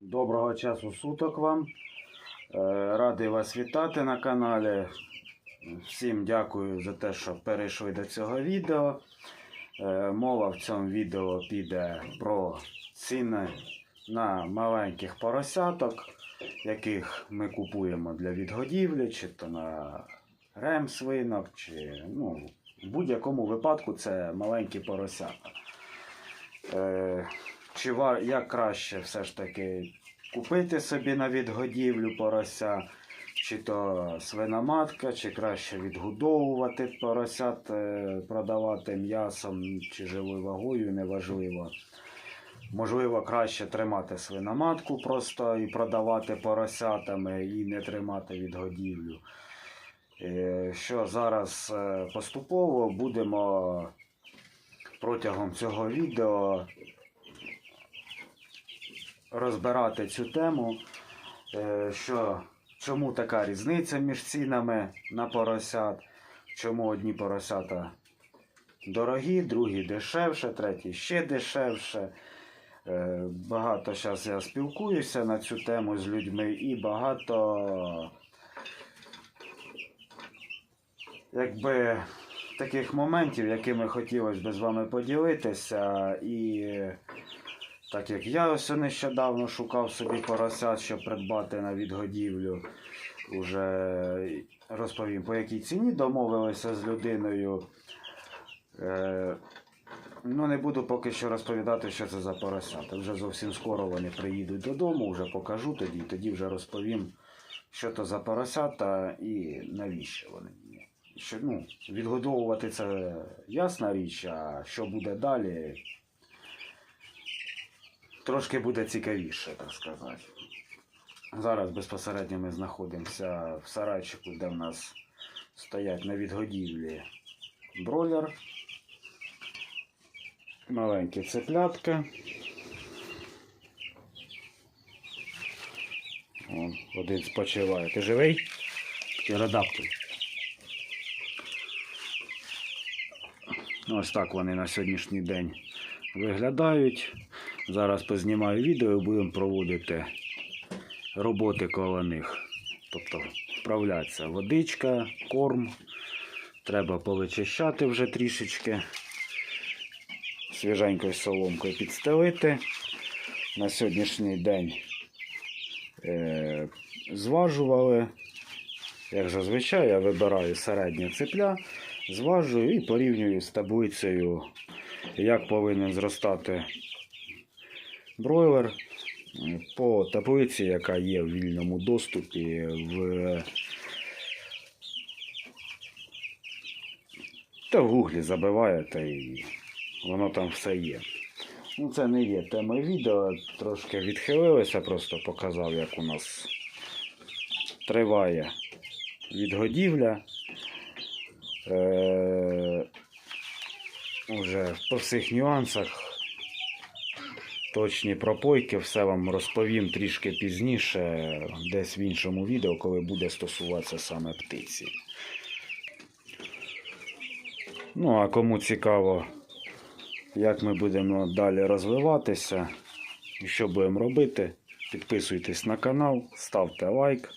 Доброго часу суток вам. Е, Радий вас вітати на каналі. Всім дякую за те, що перейшли до цього відео. Е, Мова в цьому відео піде про ціни на маленьких поросяток, яких ми купуємо для відгодівлі, чи то на ремсвинок, чи ну, в будь-якому випадку це маленькі поросята. Чи як краще все ж таки купити собі на відгодівлю порося, чи то свиноматка, чи краще відгодовувати поросят, е, продавати м'ясом чи живою вагою, неважливо. Можливо, краще тримати свиноматку просто і продавати поросятами і не тримати відгодівлю. Е, Що зараз е, поступово будемо протягом цього відео розбирати цю тему, е, що чому така різниця між цінами на поросят, чому одні поросята дорогі, другі дешевше, треті ще дешевше. Е, Багато зараз я спілкуюся на цю тему з людьми і багато якби таких моментів, якими хотілося б з вами поділитися. І так як я ось нещодавно шукав собі поросят, щоб придбати на відгодівлю, уже розповім по якій ціні домовилися з людиною. Е, Ну, не буду поки що розповідати, що це за поросята. Вже зовсім скоро вони приїдуть додому, вже покажу тоді, тоді вже розповім, що то за поросята і навіщо вони. Що, ну, відгодовувати це ясна річ, а що буде далі, трошки буде цікавіше, так сказати. Зараз безпосередньо ми знаходимося в сарайчику, де в нас стоять на відгодівлі бройлер. Маленькі цеплятка. О, один спочиває. Ти живий? Птеродактиль. Ось так вони на сьогоднішній день виглядають. Зараз познімаю відео і будемо проводити роботи коло них. Тобто вправляться водичка, корм. Треба повичищати вже трішечки свіженькою соломкою підстелити. На сьогоднішній день е, зважували. Як зазвичай, я вибираю середнє цепля, зважую і порівнюю з таблицею, як повинен зростати бройлер. По таблиці, яка є в вільному доступі в та в гуглі забиваєте і воно там все є. Ну, це не є тема відео, трошки відхилилися, просто показав, як у нас триває відгодівля. Е, уже по всіх нюансах. Точні пропойки, все вам розповім трішки пізніше, десь в іншому відео, коли буде стосуватися саме птиці. Ну, а кому цікаво, як ми будемо далі розвиватися і що будемо робити, підписуйтесь на канал, ставте лайк.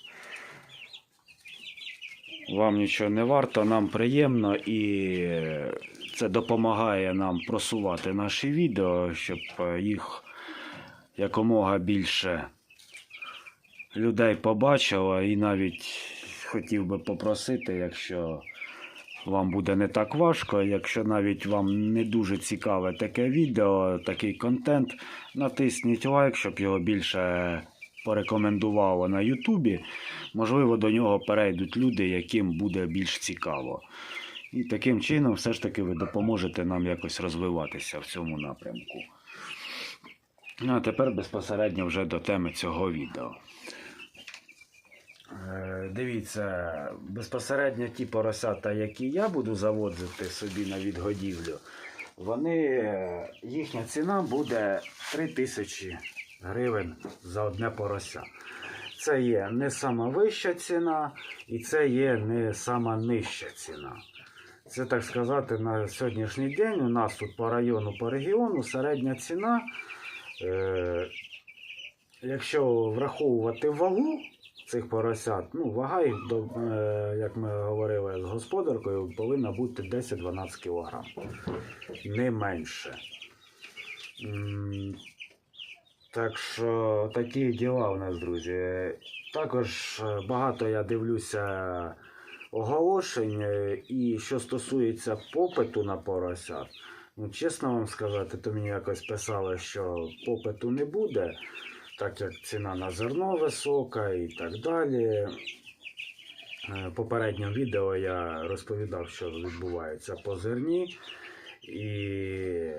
Вам нічого не варто, нам приємно і це допомагає нам просувати наші відео, щоб е, їх якомога більше людей побачило. І навіть хотів би попросити, якщо вам буде не так важко. Якщо навіть вам не дуже цікаве таке відео, такий контент, натисніть лайк, щоб його більше порекомендувало на Ютубі. Можливо, до нього перейдуть люди, яким буде більш цікаво. І таким чином, все ж таки, ви допоможете нам якось розвиватися в цьому напрямку. Ну, а тепер безпосередньо вже до теми цього відео. Е, Дивіться, безпосередньо ті поросята, які я буду заводити собі на відгодівлю, вони, е, їхня ціна буде 3 тисячі гривень за одне порося. Це є не сама вища ціна, і це є не сама нижча ціна. Це так сказати, на сьогоднішній день у нас тут по району, по регіону середня ціна якщо враховувати вагу цих поросят, ну, вага е, як ми говорили з господаркою, повинна бути 10-12 кг. Не менше. Так що такі діла у нас, друзі. Також е, багато я дивлюся оголошень, е, і що стосується попиту на поросят, ну, чесно вам сказати, то мені якось писали, що попиту не буде, так як ціна на зерно висока і так далі. Е, попередньому відео я розповідав, що відбувається по зерні. І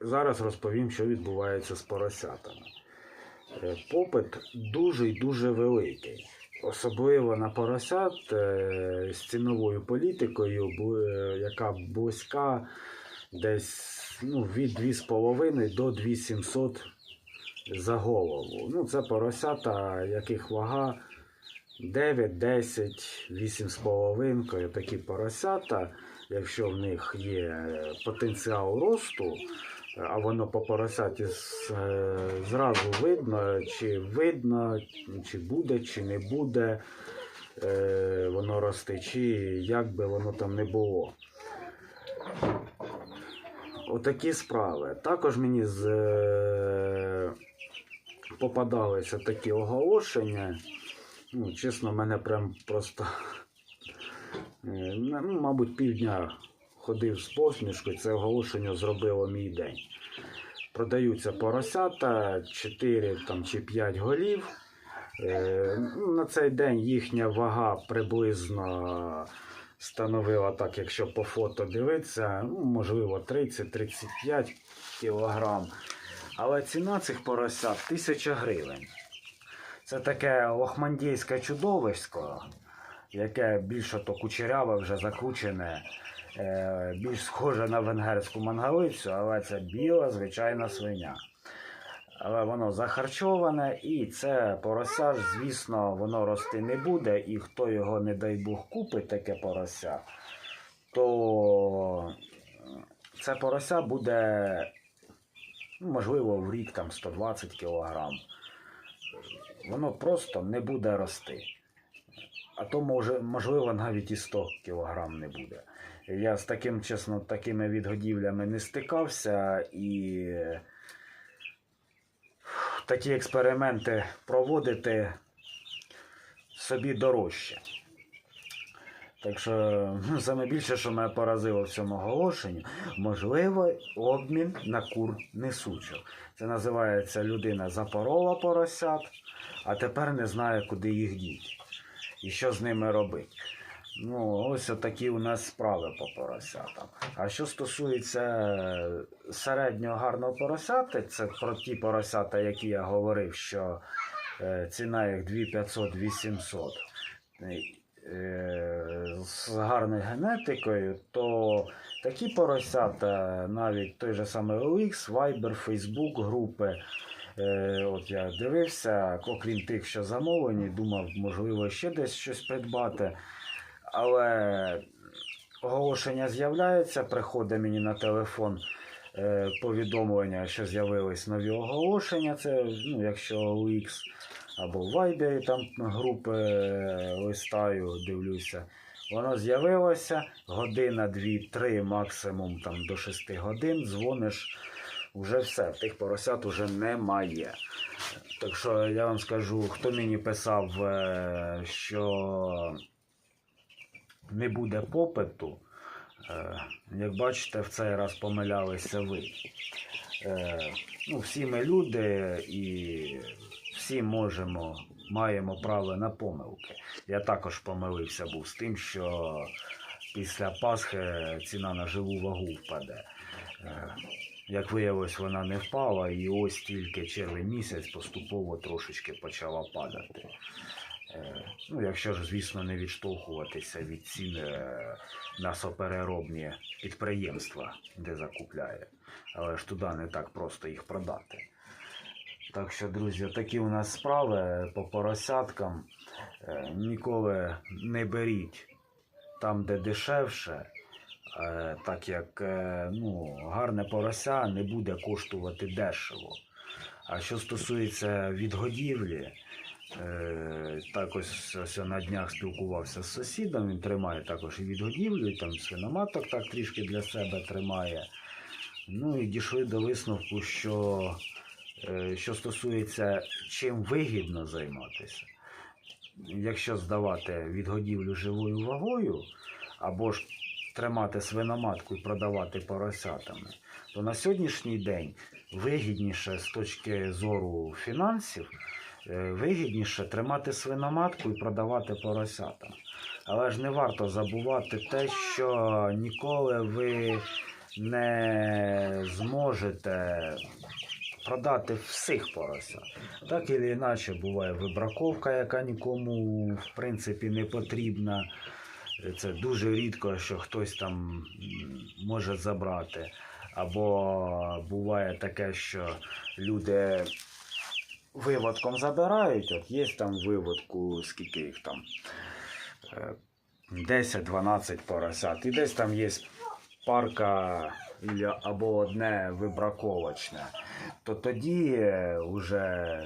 зараз розповім, що відбувається з поросятами. Е, Попит дуже і дуже великий. Особливо на поросят е, з ціновою політикою, е, яка близька десь ну, від 2,5 до 2700 за голову. Ну, це поросята, яких вага 9, 10, 8,5. Такі поросята, якщо в них є е, потенціал росту, а воно по поросяті е, зразу видно, чи видно, чи буде, чи не буде е, воно рости, чи як би воно там не було. Отакі справи. Також мені з, е, попадалися такі оголошення. Ну, чесно, мене прям просто, ну, мабуть, півдня ходив з посмішкою, це оголошення зробило мій день. Продаються поросята 4 там, чи 5 голів. Е, на цей день їхня вага приблизно становила так, якщо по фото дивитися, ну, можливо 30-35 кілограм. Але ціна цих поросят 1000 гривень. Це таке лохмандійське чудовисько, яке більше то кучеряве, вже закручене, е, більш схоже на венгерську мангалицю, але це біла звичайна свиня. Але воно захарчоване, і це порося, ж, звісно, воно рости не буде. І хто його, не дай Бог, купить таке порося, то це порося буде, ну, можливо, в рік там 120 кілограм. Воно просто не буде рости. А то може, можливо, навіть і 100 кілограм не буде. Я з таким, чесно, такими відгодівлями не стикався і такі експерименти проводити собі дорожче. Так що ну, саме більше, що мене поразило в цьому оголошенні, можливо, обмін на кур несучих. Це називається людина запорола поросят, а тепер не знає, куди їх діти і що з ними робити. Ну, ось такі у нас справи по поросятам. А що стосується е, середнього гарного поросяти, це про ті поросята, які я говорив, що е, ціна їх 2500-800 е, з гарною генетикою, то такі поросята, навіть той же самий OX, Viber, Facebook групи. Е, от я дивився, окрім тих, що замовлені, думав, можливо, ще десь щось придбати. Але оголошення з'являється, приходить мені на телефон е, повідомлення, що з'явились нові оголошення. Це, ну, якщо OX або в Viber там групи е, листаю, дивлюся. Воно з'явилося година, дві, три, максимум там до 6 годин. Дзвониш, вже все, тих поросят уже немає. Так що я вам скажу, хто мені писав, е, що не буде попиту, е, як бачите, в цей раз помилялися ви. Е, Ну, всі ми люди і всі можемо, маємо право на помилки. Я також помилився був з тим, що після Пасхи ціна на живу вагу впаде. Е, Як виявилось, вона не впала, і ось тільки червень місяць поступово трошечки почала падати. Е, Ну, якщо ж, звісно, не відштовхуватися від цін е, насопереробні підприємства, де закупляє. Але ж туди не так просто їх продати. Так що, друзі, такі у нас справи по поросяткам. Е, Ніколи не беріть там, де дешевше, е, так як е, ну, гарне порося не буде коштувати дешево. А що стосується відгодівлі, е, так ось, я на днях спілкувався з сусідом, він тримає також і відгодівлю, і там свиноматок так трішки для себе тримає. Ну і дійшли до висновку, що е, що стосується чим вигідно займатися, якщо здавати відгодівлю живою вагою, або ж тримати свиноматку і продавати поросятами, то на сьогоднішній день вигідніше з точки зору фінансів, е, вигідніше тримати свиноматку і продавати поросятам. Але ж не варто забувати те, що ніколи ви не зможете продати всіх поросят. Так і інакше буває вибраковка, яка нікому в принципі не потрібна. Це дуже рідко, що хтось там може забрати. Або буває таке, що люди виводком забирають. От є там виводку, скільки їх там. е, 10-12 поросят. І десь там є парка або одне вибраковочне. То тоді вже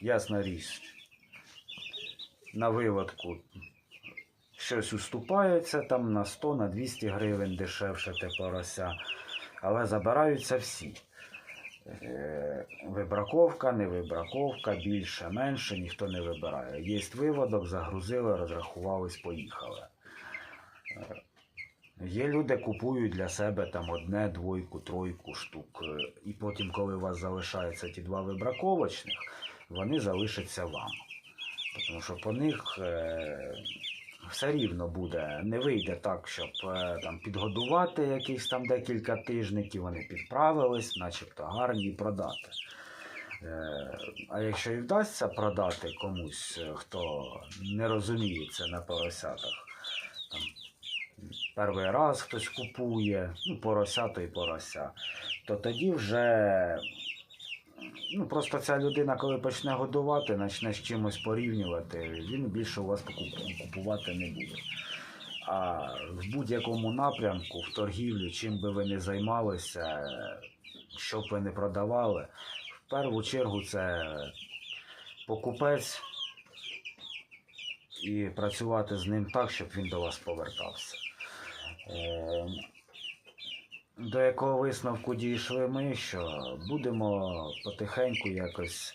ясна річ. На виводку щось уступається там на 100 на 200 гривень дешевше те порося, але забираються всі. Е, Вибраковка, не вибраковка, більше, менше, ніхто не вибирає. Є виводок, загрузили, розрахувались, поїхали. Е, Є люди купують для себе там одне, двойку, тройку штук. Е, І потім, коли у вас залишаються ті два вибраковочних, вони залишаться вам. Тому що по них все рівно буде. Не вийде так, щоб е, там підгодувати якісь там декілька тижників, вони підправились, начебто гарні продати. Е, А якщо і вдасться продати комусь, е, хто не розуміється на поросятах, там, перший раз хтось купує, ну, порося то й порося, то тоді вже ну, просто ця людина, коли почне годувати, почне з чимось порівнювати, він більше у вас купувати не буде. А в будь-якому напрямку, в торгівлі, чим би ви не займалися, е, що б ви не продавали, в першу чергу це покупець і працювати з ним так, щоб він до вас повертався. До якого висновку дійшли ми, що будемо потихеньку якось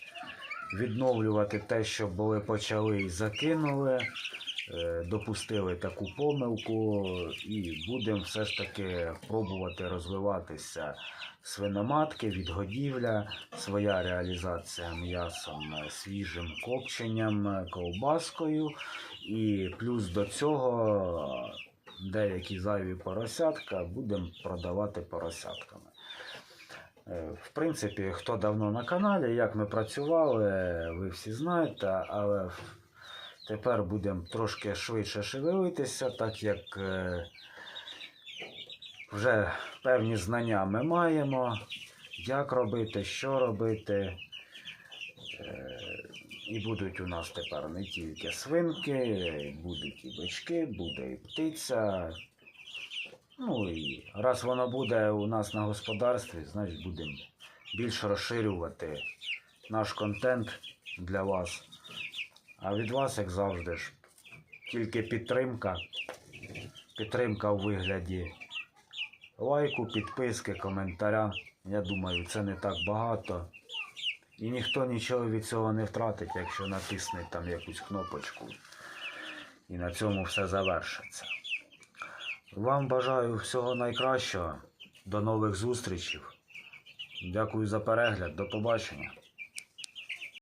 відновлювати те, що були почали і закинули, е, допустили таку помилку, і будемо все ж таки пробувати розвиватися. Свиноматки, відгодівля, своя реалізація м'ясом е, свіжим копченням, е, ковбаскою, і плюс до цього деякі зайві поросятка будемо продавати поросятками. Е, В принципі, хто давно на каналі, як ми працювали, ви всі знаєте, але тепер будемо трошки швидше шевелитися, так як е, вже певні знання ми маємо, як робити, що робити. І будуть у нас тепер не тільки свинки, будуть і бички, буде і птиця. Ну і раз воно буде у нас на господарстві, значить будемо більш розширювати наш контент для вас. А від вас, як завжди ж, тільки підтримка. Підтримка у вигляді лайку, підписки, коментаря. Я думаю, це не так багато. І ніхто нічого від цього не втратить, якщо натисне там якусь кнопочку. І на цьому все завершиться. Вам бажаю всього найкращого. До нових зустрічей. Дякую за перегляд. До побачення.